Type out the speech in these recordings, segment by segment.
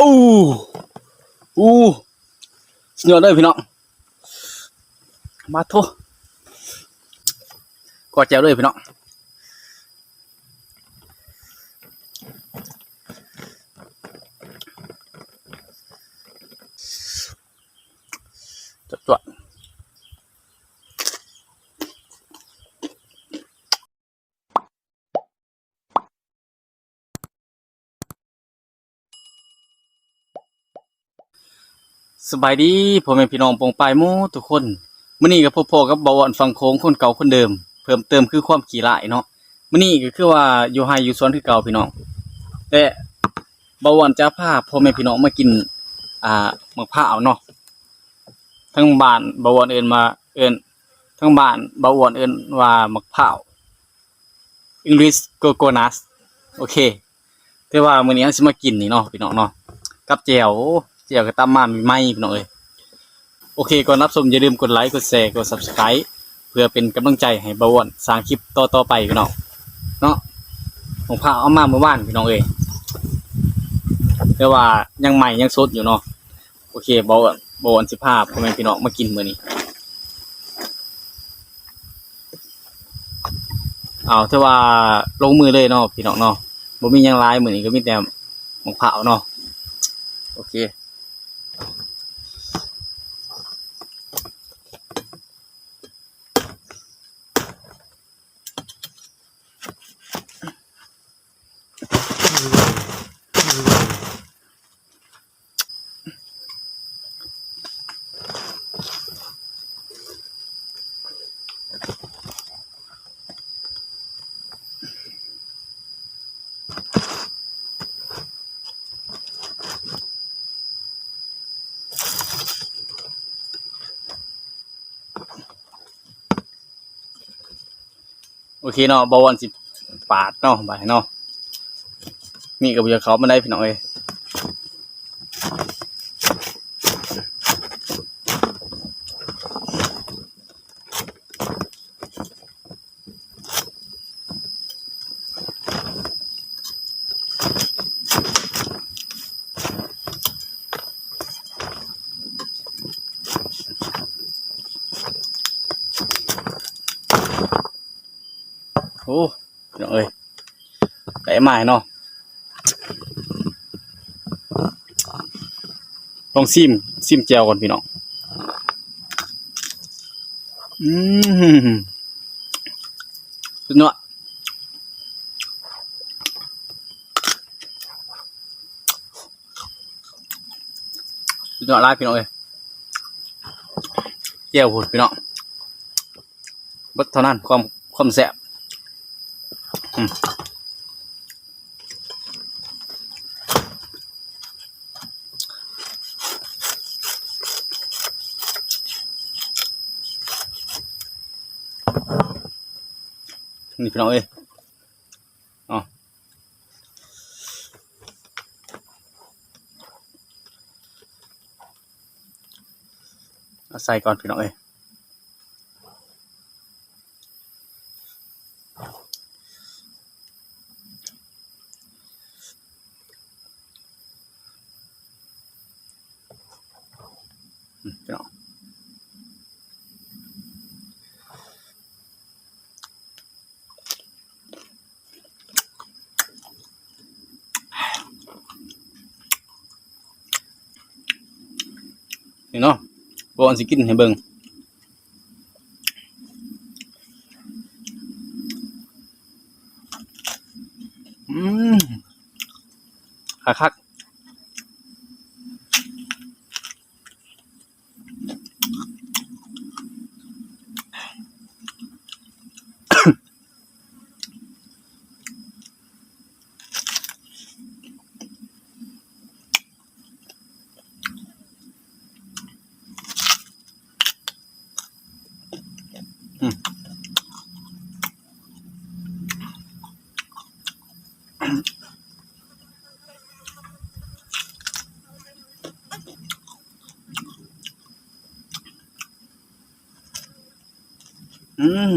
อู้อู้สุดยอดเลยพี่น้องมาโทกอดแจวเลยพี่น้องจวดจวด สบายดีพ่อแม่พี่น้องปองปลายมู่ทุกคนมื้อนี้ก็พบพ่อกับเบาหวานฟังโค้งคนเก่าคนเดิม เพิ่มเติมคือความขี้ร้ายเนาะมื้อนี้ก็คือว่าอยู่ไฮอยู่สวนคือเก่าพี่น้องแต่เบาหวานจะพาพ่อแม่พี่น้องมากิน อ่าหมะพร้าวเนาะทั้งบ้านเบาหวานเอินมาเอินทั้งบ้านเบาหวานเอินว่าหมะพร้าว English coconut โอเคแต่ว่ามื้อนี้เราสิมากินนี่เนาะพี่น้องเนาะกับแจ่ว แจ่วกับตำมามีไหมพี่น้องเอ้ยโอเคก่อนรับชมอย่าลืมกดไลค์กดแชร์กด Subscribe เพื่อเป็นกำลังใจให้บวอนสร้างคลิปต่อๆไปพี่น้องเนาะผมพาเอามาเมื่อวานพี่น้องเอ้ยแต่ว่ายังใหม่ยังสดอยู่เนาะโอเคบวอ้วนบวอ้วนสิพาพ่อแม่พี่น้องมากินมื้อนี้เอาแต่ว่าลงมือเลยเนาะพี่น้องเนาะบ่มียังหลายมื้อนี้ก็มีแต่มะพร้าเนาะโอเค ทีเนาะบอลสิปาดเนาะบายเนาะมีกับเยาเขามาได้พี่น้องเอ้ยโอ้พี่น้องเอ้ย ได้มาเนาะต้องซิมซิมแจวก่อนพี่น้องอืมสุดยอดสุดยอดร้ายพี่น้องเอ้ยแจวพูดพี่น้องบัดเท่านั้นความความแซ่บนี่ พี่น้องเอ้ยอ๋อเอาใส่ก่อนพี่น้องเอ้ยอืมพี่น้อง นี่เนาะบอนสิกินให้เบิ่งอืมคักคัก อืม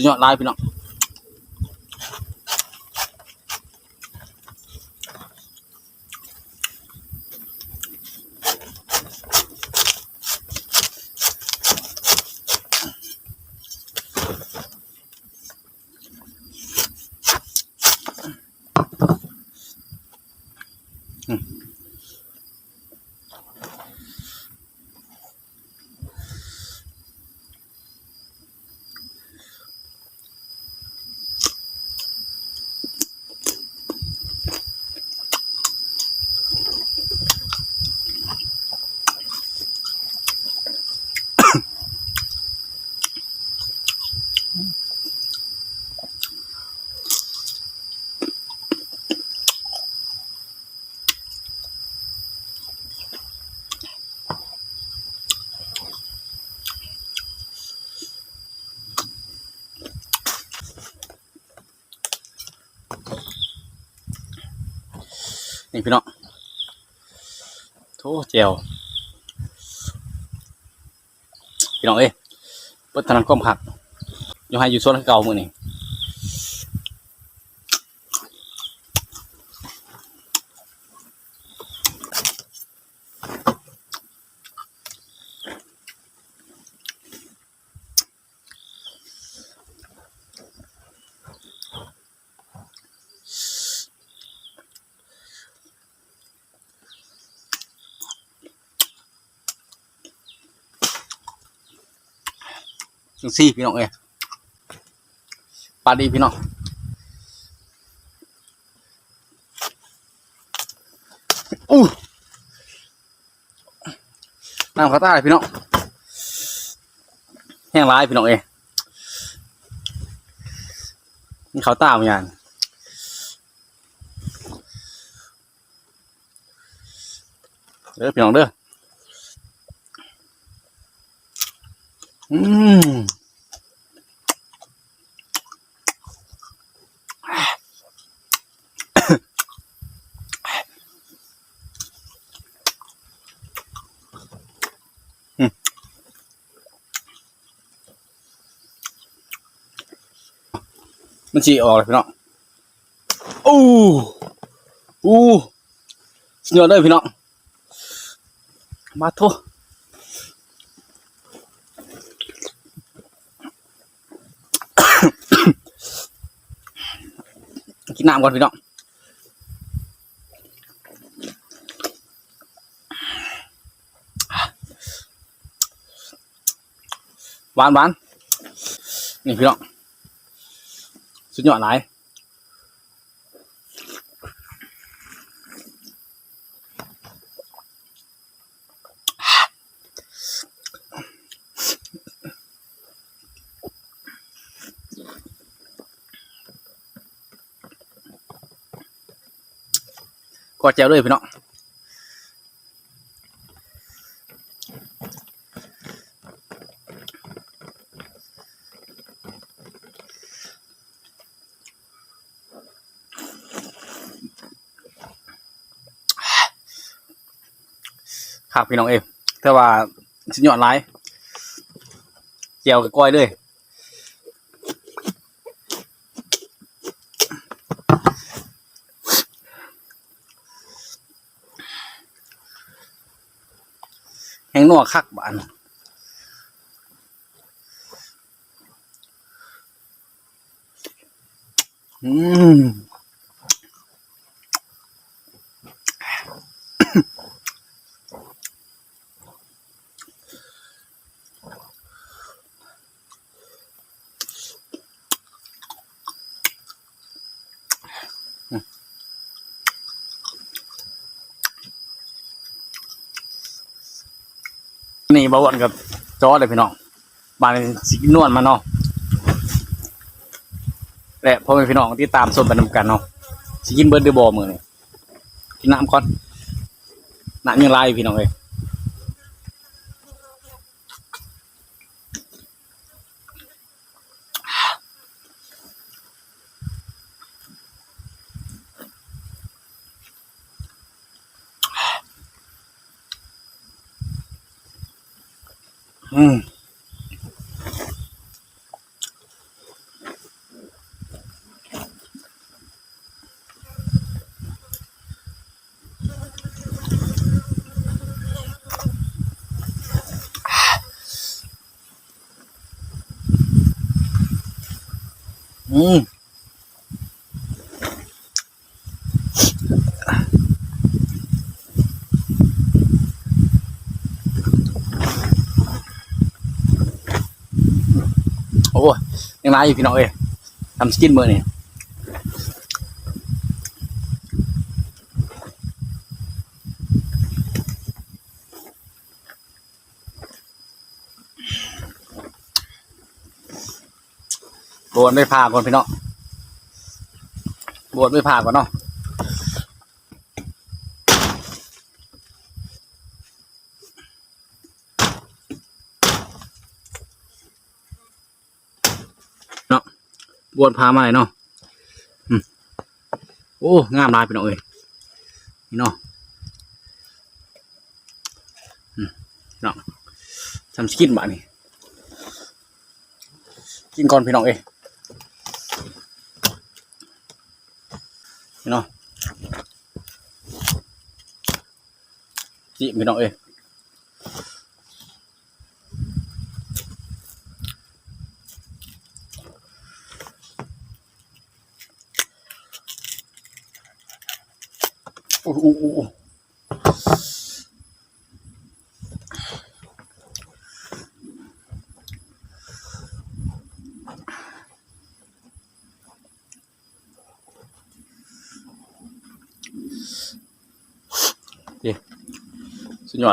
สุดยอดหลายพี่น้อง โถเจียวพี่น้องเอ้ยพัฒนาความหักอยู่ให้อยู่ส่วนเก่ามือนี่ จังซี่พี่น้องเอ้ยปลาดีพี่น้องอู้น้ำข้าวตายพี่น้องแห้งร้ายพี่น้องเอ้ยนี่ข้าวตาเหมือนกันเด้อพี่น้องเด้อ อืมมันจีออกเลยพี่น้องอู้อู้สุดยอดเลยพี่น้อง มาโท กินน้ำก่อนพี่น้องหวานหวานนี่พี่น้องสุดยอดหลาย อแจวด้วยพี่น้องครับพี่น้องเอแต่ว่าสุดยอดหลายแจวกับก้อยเลย นัวคักบ้านอืม นี่บาวนกับจอเลยพี่น้องมาสินนวลมาเนาะและพ่อแม่พี่น้องที่ตามส้มไปนำกันเนาะสิกินเบิร์ดเดอร์บอมือนี่กินน้ำก่อนน้ำยังไล่พี่น้องเลยอืม อืมโอ้ยยังไงอยู่พี่น้องเอ้ยทำสกินเบอร์นี่บ วชไม่พาก่อนพี่น้องบวชไม่พาก่อนเนาะเนาะบวชพามาเลยเนาะอืมโอ้งามลายพี่น้องเอ้ยนี่เนาะอืมเนาะทำสกินบ้านี่กินก่อนพี่น้องเอ้ย เนาะ จิพี่น้องเอ้ยโอ้โห โอ้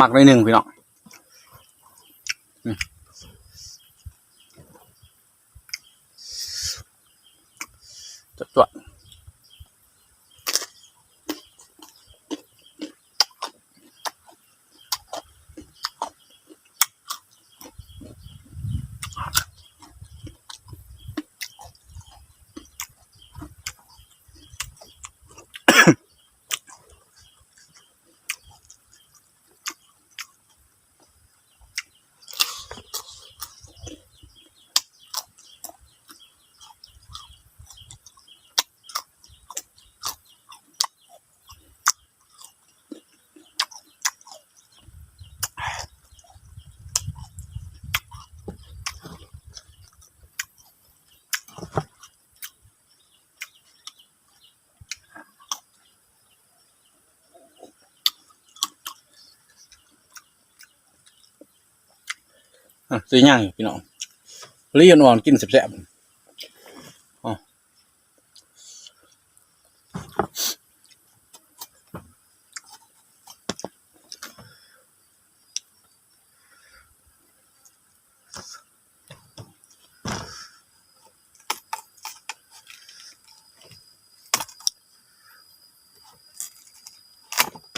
มัครหน่อยหนึ่งพี่น้อง อะสีย่างอยู่พี่น้องเลียนอ่อนกินแซ่บๆอ๋อ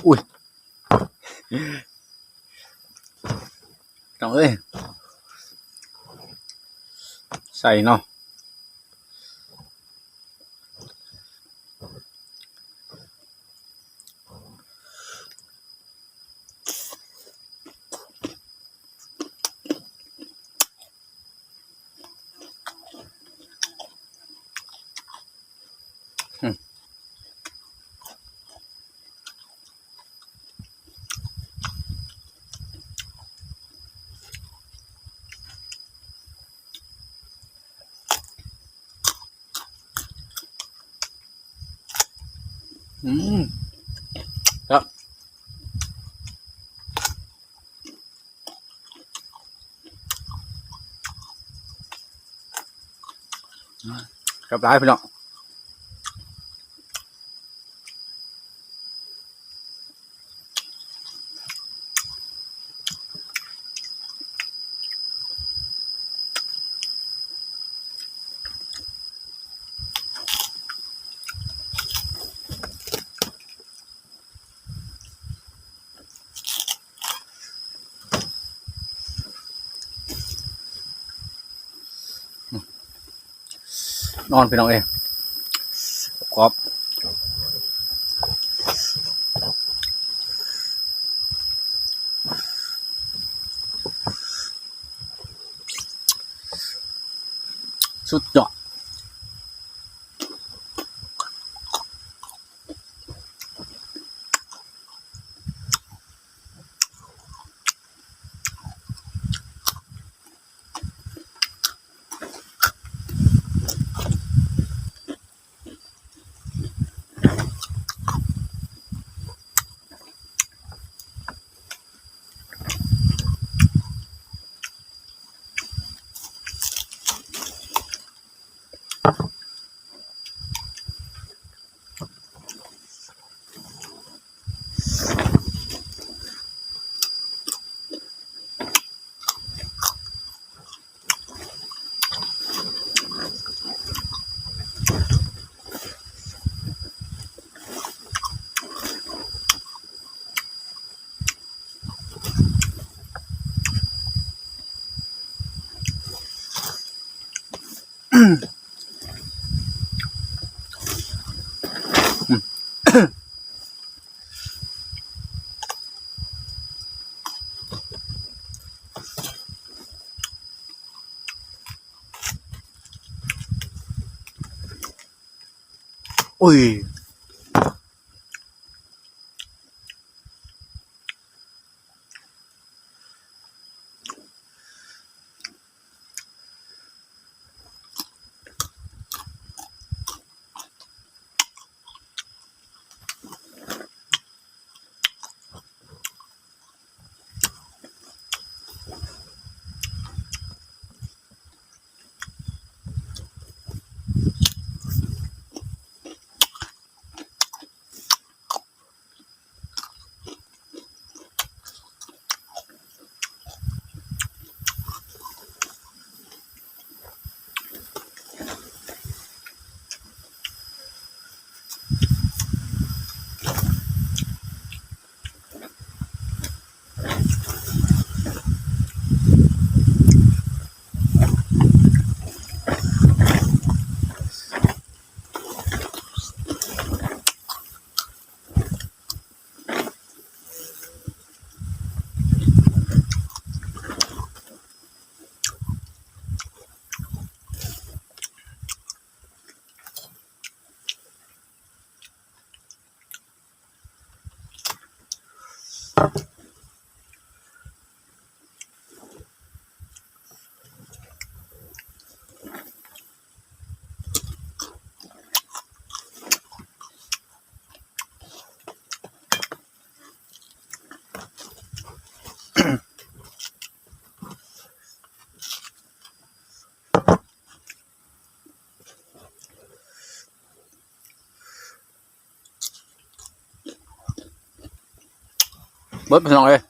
อุ้ยน้องเอ้ย ใส่เนาะ อืมครับครับร้ายพี่น้อง นอนพี่น้องเองกรอบสุดยอด อุ้ย เบิดพี่น้องเอ้ย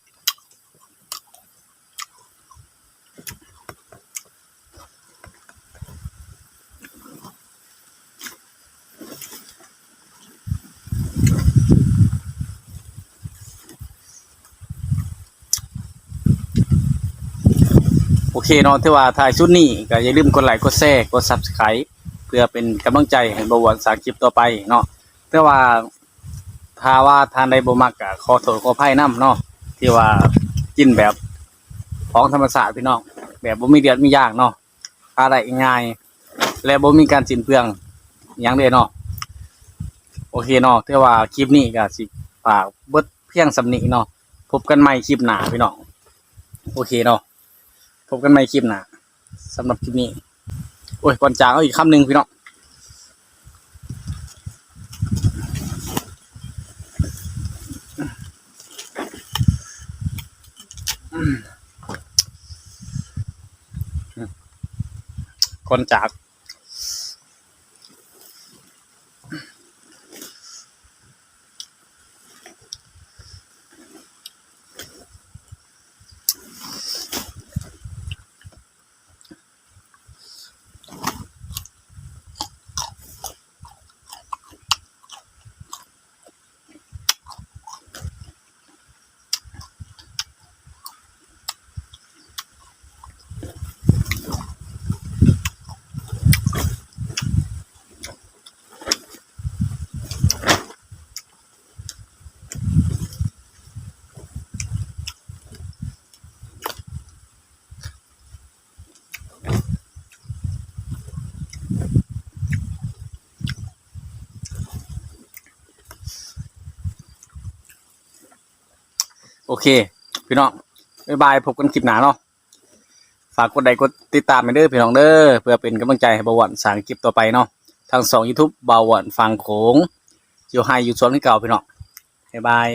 โอเคเนาะที่ว่าถ่ายชุดนี้ก็อย่าลืมกดไลค์กดแชร์กด Subscribe เพื่อเป็นกำลังใจให้บวรสางคลิปต่อไปเนาะแต่ว่า ถ้าว่าทานใดบ่มักก็ขอโทษขออภัยนํเนาะที่ว่ากินแบบของธรรมชาติพี่น้องแบบบ่มีเดือดมียากเนาะอะไรง่ายและบ่มีการสิ้นเปลืองหยังเลยเนาะโอเคเนาะแต่ว่าคลิปนี้ก็สิฝากเบิดเพียงสำนีเนาะพบกันใหม่คลิปหน้าพี่น้องโอเคเนาะพบกันใหม่คลิปหน้าสำหรับคลิปนี้โอ้ยก่อนจากเอาอีกคำหนึ่งพี่น้อง คนจาก โอเค พี่น้องบ๊ายบายพบกันคลิปหน้าเนาะฝากกดไลค์กดติดตามไปเด้อพี่น้องเด้อเพื่อเป็นกำลังใจให้บาวรสร้างคลิปต่อไปเนาะทางสองยูทูบบาวรฟังโขงอยู่ไฮอยู่สวนที่เก่าพี่น้องบ๊ายบาย